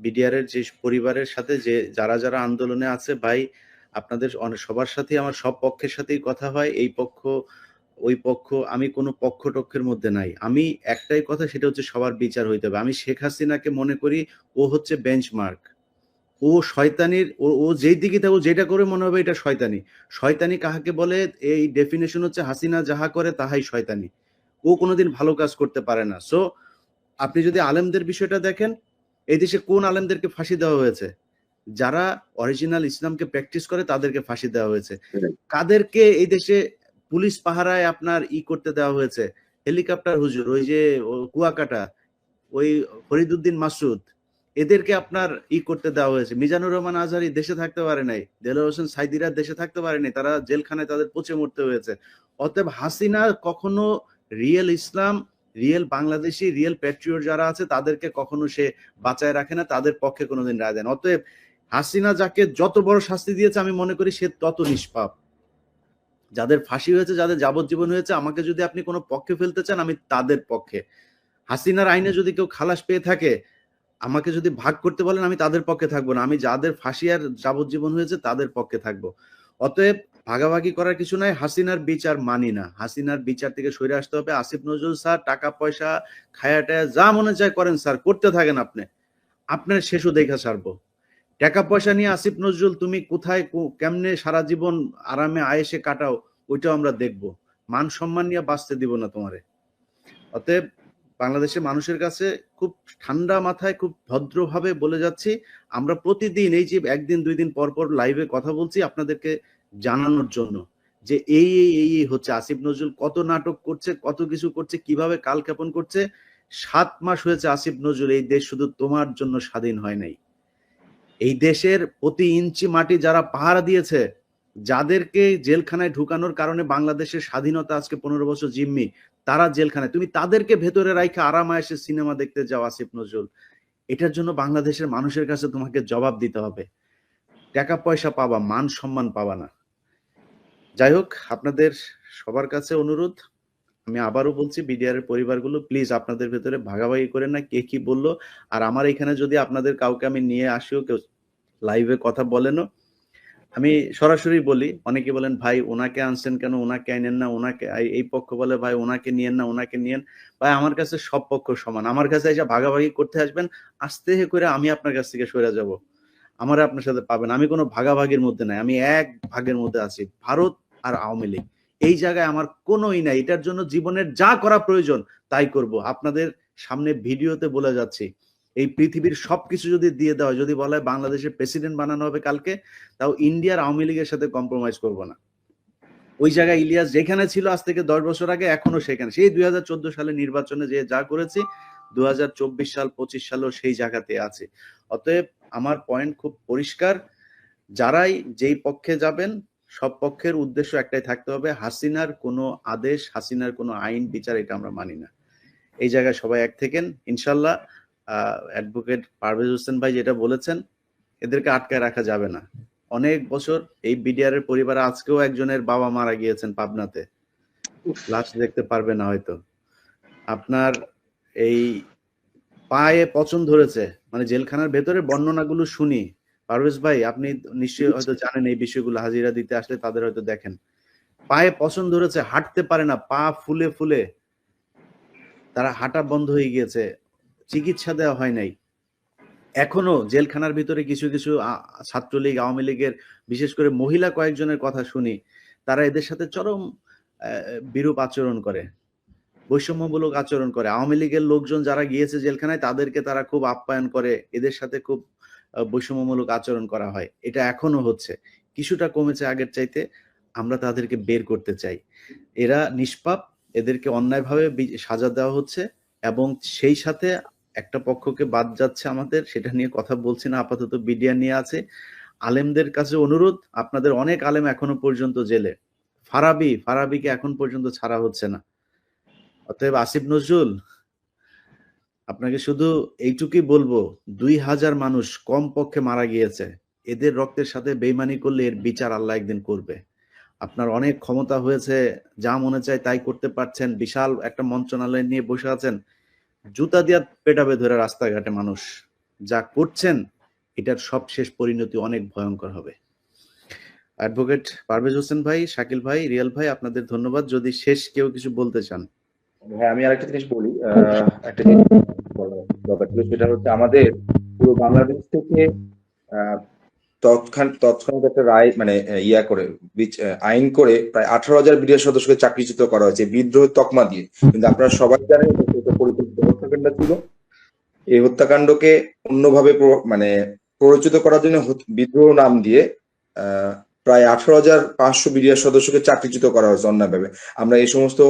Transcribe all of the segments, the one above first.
বিডিআরের যে পরিবারের সাথে যে যারা যারা আন্দোলনে আছে, ভাই, আপনাদের অনে- সবার সাথে আমার সব পক্ষের সাথেই কথা হয়। এই পক্ষ, ওই পক্ষ, আমি কোনো পক্ষ টক্ষের মধ্যে নাই। আমি একটাই কথা, সেটা হচ্ছে সবার বিচার হইতে হবে। আমি শেখ হাসিনাকে মনে করি, ও হচ্ছে বেঞ্চমার্ক ও শয়তানির, ও ও যেই দিকে থাকো যেটা করে মনে হবে এটা শয়তানি। শয়তানি কাহাকে বলে? এই ডেফিনেশন হচ্ছে হাসিনা যাহা করে তাহাই শয়তানি। ও কোনোদিন ভালো কাজ করতে পারে না। সো আপনি যদি আলেমদের বিষয়টা দেখেন এই দেশে কোন আলেমদেরকে ফাঁসি দেওয়া হয়েছে? যারা অরিজিনাল ইসলামকে প্র্যাকটিস করে তাদেরকে ফাঁসি দেওয়া হয়েছে। কাদেরকে এই দেশে পুলিশ পাহারায় আপনার ই করতে দেওয়া হয়েছে? হেলিকপ্টার হুজুর ওই যে কুয়াকাটা ওই ফরিদুদ্দিন মাসুদ এদেরকে আপনার ই করতে দেওয়া হয়েছে। মিজানুর রহমান আজহারি দেশে থাকতে পারে নাই দেলোয়ার হোসেন সাইদিরা দেশে থাকতে পারেনি তারা জেলখানায় তাদের পচে মরতে হয়েছে। অতএব হাসিনা কখনো real Islam real Bangladeshi, real patriot যারা আছে, তাদেরকে কখনো সে বাঁচায় রাখে না, তাদের পক্ষে কোনোদিন রায় দেন অতএব হাসিনা যাকে যত বড় শাস্তি দিয়েছে, আমি মনে করি সে তত নিষ্পাপ। যাদের ফাঁসি হয়েছে, যাদের যাবজ্জীবন হয়েছে, আমাকে যদি আপনি কোনো পক্ষে ফেলতে চান, আমি তাদের পক্ষে। হাসিনার আইনে যদি কেউ খালাস পেয়ে থাকে, আমাকে যদি ভাগ করতে বলেন, আমি তাদের পক্ষে থাকব না। আমি যাদের ফাঁসি আর যাবজ্জীবন হয়েছে, তাদের পক্ষে থাকব। অতএব ভাগাভাগি করার কিছু নাই, হাসিনার বিচার মানি না। হাসিনার বিচার থেকে সরে আসতে হবে। আসিফ নজরুল স্যার, টাকা, পয়সা, খায়া টায়া, যা মনে চায় করেন স্যার, করতে থাকেন আপনি। আপনার শেষও দেখা ছাড়বো টাকা, পয়সা নিয়ে আসিফ নজরুল, তুমি কোথায় কেমনে সারা জীবন আরামে, আয়েসে কাটাও, ওইটাও আমরা দেখব। মান সম্মান নিয়ে বাঁচতে দিব না তোমারে। অতএব বাংলাদেশের মানুষের কাছে খুব ঠান্ডা মাথায়, খুব ভদ্রভাবে বলে যাচ্ছি, আমরা প্রতিদিন এই যে একদিন, দুই দিন পর পর লাইভে কথা বলছি, আপনাদেরকে জানানোর জন্য যে এই এই এই এই হচ্ছে। আসিফ নজরুল কত নাটক করছে, কত কিছু করছে, কীভাবে কাল ক্ষেপণ করছে? সাত মাস হয়েছে আসিফ নজরুল, এই দেশ শুধু তোমার জন্য স্বাধীন হয় নাই। এই দেশের প্রতি ইঞ্চি মাটি যারা পাহারা দিয়েছে, যাদেরকে জেলখানায় ঢুকানোর কারণে বাংলাদেশের স্বাধীনতা আজকে পনেরো বছর জিম্মি, তারা জেলখানায়। তুমি তাদেরকে ভেতরে রাইখে আরামে এসে সিনেমা দেখতে যাও আসিফ নজরুল। এটার জন্য বাংলাদেশের মানুষের কাছে তোমাকে জবাব দিতে হবে। টাকা পয়সা পাবা, মান সম্মান পাবা না। যাই হোক আপনাদের সবার কাছে অনুরোধ, আমি আবারও বলছি বিডিআর এর পরিবারগুলো প্লিজ আপনাদের ভেতরে ভাগাভাগি করেন না, কে কি বলল। আর আমার এখানে যদি আপনাদের কাউকে আমি নিয়ে আসিও, কেউ লাইভে কথা বলেনও, আমি সরাসরি বলি, অনেকে বলেন, ভাই, ওনাকে আনছেন কেন? ওনাকে আইনেন না? ওনাকে এই পক্ষ বলে, ভাই, ওনাকে নিয়েন না, ওনাকে নিয়েন। ভাই, আমার কাছে সব পক্ষ সমান। আমার কাছে এসে ভাগাভাগি করতে আসবেন, আস্তে করে আমি আপনার কাছ থেকে সরে যাব। আমার আপনার সাথে পাবেন। আমি কোনো ভাগাভাগির মধ্যে নাই। আমি এক ভাগের মধ্যে আছি, ভারত আর আওয়ামী লীগ। এই জায়গায় আমার কোনোই নাই। এটার জন্য জীবনের যা করা প্রয়োজন, তাই করব। আপনাদের সামনে ভিডিওতে বলে যাচ্ছি, এই পৃথিবীর সবকিছু যদি দিয়ে দেওয়া যদি বলা হয় বাংলাদেশের প্রেসিডেন্ট বানানো হবে কালকে, তাও ইন্ডিয়ার আওয়ামী লীগের সাথে কম্প্রোমাইজ করব না। ওই জায়গায় ইলিয়াস যেখানে ছিল আজ থেকে দশ বছর আগে, এখনও সেখানে। সেই দুই সালে নির্বাচনে যে যা করেছি, দুই হাজার চব্বিশ সাল, পঁচিশ সালও সেই জায়গাতে আছে। অতএব আমার পয়েন্ট খুব পরিষ্কার। যারাই যেই পক্ষে যাবেন সব পক্ষের উদ্দেশ্য একটাই থাকতে হবে হাসিনার কোনো আদেশ হাসিনার কোনো আইন বিচার এটা আমরা মানি না। এই জায়গায় সবাই এক থেকেন। ইনশাল্লাহ অ্যাডভোকেট পারভেজ হোসেন ভাই যেটা বলেছেন এদেরকে আটকায় রাখা যাবে না। অনেক বছর এই বিডিআর এর পরিবারে আজকেও একজনের বাবা মারা গিয়েছেন পাবনাতে। লাশ দেখতে পারবে না হয়তো। আপনার এই পায়ে পচন ধরেছে। মানে জেলখানার ভেতরে বর্ণনাগুলো শুনি। পারভেজ ভাই আপনি নিশ্চয়ই হয়তো জানেন এই বিষয়গুলো হাজিরা দিতে আসলে তাদের হয়তো দেখেন। পায়ে পছন্দ ধরেছে হাঁটতে পারে না পা ফুলে ফুলে। তারা হাঁটা বন্ধ হয়ে গিয়েছে চিকিৎসা দেওয়া হয় নাই। এখনও জেলখানার ভিতরে কিছু কিছু ছাত্রলীগ আওয়ামী লীগের বিশেষ করে মহিলা কয়েকজনের কথা শুনি। তারা এদের সাথে চরম বিরূপ আচরণ করে। বৈষম্যমূলক আচরণ করে। আওয়ামী লীগের লোকজন যারা গিয়েছে জেলখানায়, তাদেরকে তারা খুব আপ্যায়ন করে। এদের সাথে খুব বৈষম্যমূলক আচরণ করা হয়। এটা এখনও হচ্ছে। কিছুটা কমেছে আগের চাইতে। আমরা তাদেরকে বের করতে চাই। এরা নিষ্পাপ। এদেরকে অন্যায়ভাবে সাজা দেওয়া হচ্ছে এবং সেই সাথে একটা পক্ষকে বাদ যাচ্ছে আমাদের। সেটা নিয়ে কথা বলছি না। আপাতত বিডিয়া নিয়ে আছে। আলেমদের কাছে অনুরোধ, আপনাদের অনেক আলেম এখনও পর্যন্ত জেলে। ফারাবি, ফারাবিকে এখন পর্যন্ত ছাড়া হচ্ছে না। অতএব আসিফ নজরুল, আপনাকে শুধু এইটুকুই বলব, দুই হাজার মানুষ কম পক্ষে মারা গিয়েছে। এদের রক্তের সাথে বেইমানি করলে এর বিচার আল্লাহ একদিন করবে। আপনার অনেক ক্ষমতা হয়েছে, যা মনে চায় তাই করতে পারছেন। বিশাল একটা মন্ত্রণালয় নিয়ে বসে আছেন। জুতা দিয়া পেটাবে ধরে রাস্তাঘাটে মানুষ যা করছেন, এটার সব শেষ পরিণতি অনেক ভয়ঙ্কর হবে। অ্যাডভোকেট পারভেজ হোসেন ভাই, শাকিল ভাই, রিয়াল ভাই, আপনাদের ধন্যবাদ। যদি শেষ কেউ কিছু বলতে চান। হ্যাঁ আমি আরেকটা জিনিস বলি একটা জিনিস দরকার ছিল, সেটা হচ্ছে আমাদের পুরো বাংলাদেশ থেকে তৎক্ষণ, তৎক্ষণাৎ একটা রায় মানে ইয়া করে আইন করে প্রায় আঠারো হাজার বিডিআর সদস্যকে চাকরিচ্যুত করা হয়েছে বিদ্রোহ তকমা দিয়ে। কিন্তু আপনারা সবাই জানেন পরিকল্পিত হত্যাকাণ্ড ছিল। এই হত্যাকাণ্ডকে অন্যভাবে মানে প্ররোচিত করার জন্য বিদ্রোহ নাম দিয়ে প্রায় আঠারো হাজার পাঁচশো বিডিআর সদস্যকে চাকরিচ্যুত করা হয়েছে অন্যায়ভাবে। আমরা এই সমস্ত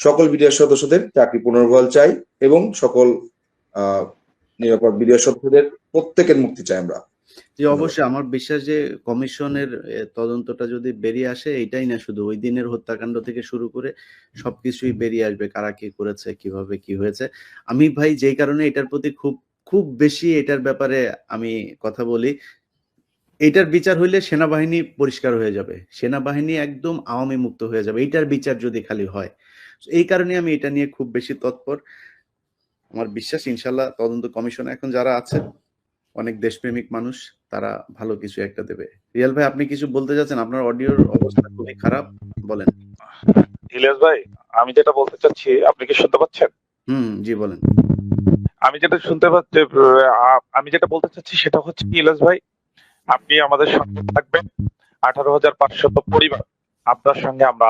সকল বিডিআর সদস্যদের চাকরি পুনর্বহাল চাই এবং সকল নিরাপদ বিডিআর সদস্যদের প্রত্যেকের মুক্তি চাই আমরা। যে অবশ্যই। আমার বিশ্বাস যে কমিশনের তদন্তটা যদি বেরিয়ে আসে এটাই না শুধু। ওই দিনের হত্যাকাণ্ড থেকে শুরু করে সবকিছুই বেরিয়ে আসবে, কারা কি করেছে, কীভাবে কি হয়েছে। আমি ভাই, যেই কারণে এটার প্রতি খুব খুব বেশি এটার ব্যাপারে আমি কথা বলি এটার বিচার হইলে সেনাবাহিনী পরিষ্কার হয়ে যাবে। সেনাবাহিনী একদম আওয়ামী মুক্ত হয়ে যাবে। এইটার বিচার যদি খালি হয়। এই কারণে আমি এটা নিয়ে খুব বেশি তৎপর। আমার বিশ্বাস ইনশাল্লাহ তদন্ত কমিশন এখন যারা আছে অনেক দেশপ্রেমিক মানুষ তারা ভালো কিছু একটা দেবে। রিয়াল ভাই আপনি কিছু বলতে যাচ্ছেন? আপনার অডিওর অবস্থা খুবই খারাপ। বলেন। ইলিয়াস ভাই আমি যেটা বলতে চাচ্ছি আপনি কি শুনতে পাচ্ছেন? হুম জি বলেন। আমি যেটা শুনতে পাচ্ছি আমি যেটা বলতে চাচ্ছি সেটা হচ্ছে কি ইলিয়াস ভাই আপনি আমাদের সঙ্গে থাকবেন। আঠারো হাজার পাঁচশত পরিবার আপনার সঙ্গে আমরা।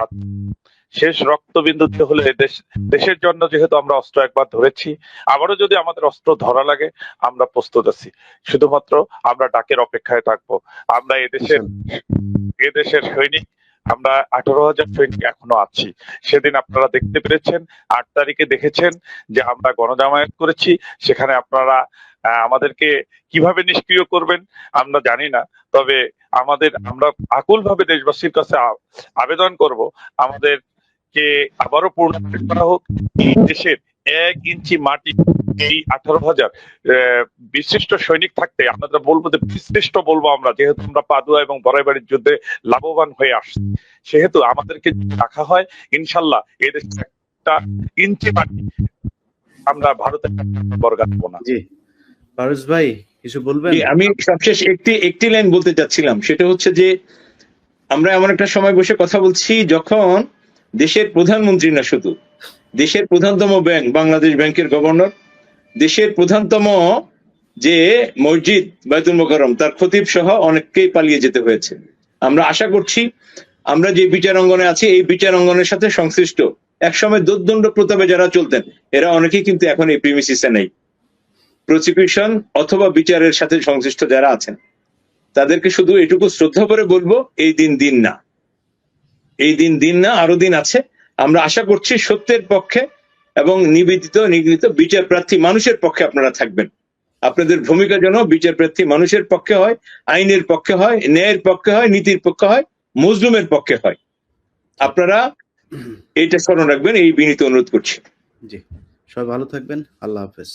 শেষ রক্তবিন্দুতে হলে দেশ দেশের জন্য যেহেতু আমরা অস্ত্র একবার ধরেছি, আবারও যদি আমাদের অস্ত্র ধরা লাগে, আমরা প্রস্তুত আছি। শুধুমাত্র আমরা ডাকের অপেক্ষায় থাকব। আমরা এদেশের এদেশের সৈনিক, আমরা আঠারো হাজার সৈনিক এখনও আছি। সেদিন আপনারা দেখতে পেরেছেন, আট তারিখে দেখেছেন যে আমরা গণজামায়াত করেছি। সেখানে আপনারা আমাদেরকে কীভাবে নিষ্ক্রিয় করবেন আমরা জানি না, তবে আমাদের, আমরা আকুল ভাবে দেশবাসীর কাছে আবেদন করব, আমাদেরকে আবারও পূর্ণ করা হোক, এই দেশের এক ইঞ্চি মাটি, এই আঠারো হাজার বিশিষ্ট সৈনিক থাকতে আমরা বলব যে বিশিষ্ট বলব আমরা, যেহেতু আমরা পাদুয়া এবং বড়াইবাড়ির যুদ্ধে লাভবান হয়ে আসছি। সেহেতু আমাদেরকে রাখা হয়, ইনশাল্লাহ এদেশে একটা ইঞ্চি মাটি আমরা ভারতের বর্গা দেবো না। পারুস ভাই, কিছু বলবেন? আমি সবশেষ একটি একটি লাইন বলতে চাচ্ছিলাম। সেটা হচ্ছে যে, আমরা এমন একটা সময় বসে কথা বলছি যখন দেশের প্রধানমন্ত্রী না শুধু, দেশের প্রধানতম ব্যাংক বাংলাদেশ ব্যাংকের গভর্নর দেশের প্রধানতম যে মসজিদ বাইতুল মোকাররম, তার খতিব সহ অনেককেই পালিয়ে যেতে হয়েছে। আমরা আশা করছি, আমরা যে বিচার অঙ্গনে আছি, এই বিচার অঙ্গনের সাথে সংশ্লিষ্ট একসময় দোর্দণ্ড প্রতাপে যারা চলতেন, এরা অনেকেই কিন্তু এখন এই প্রিমিসিসে নেই। প্রসিকিউশন অথবা বিচারের সাথে সংশ্লিষ্ট যারা আছেন, তাদেরকে শুধু এটুকু শ্রদ্ধা করে বলব, এই দিন দিন না। এই দিন দিন না, আরও দিন আছে। আমরা আশা করছি সত্যের পক্ষে এবং নিবেদিত, নিগৃহীত বিচার প্রার্থী মানুষের পক্ষে আপনারা থাকবেন। আপনাদের ভূমিকা যেন বিচার প্রার্থী মানুষের পক্ষে হয়, আইনের পক্ষে হয়, ন্যায়ের পক্ষে হয়, নীতির পক্ষে হয়, মজলুমের পক্ষে হয়। আপনারা এইটা স্মরণ রাখবেন, এই বিনীত অনুরোধ করছি। জি, সবাই ভালো থাকবেন। আল্লাহ হাফেজ।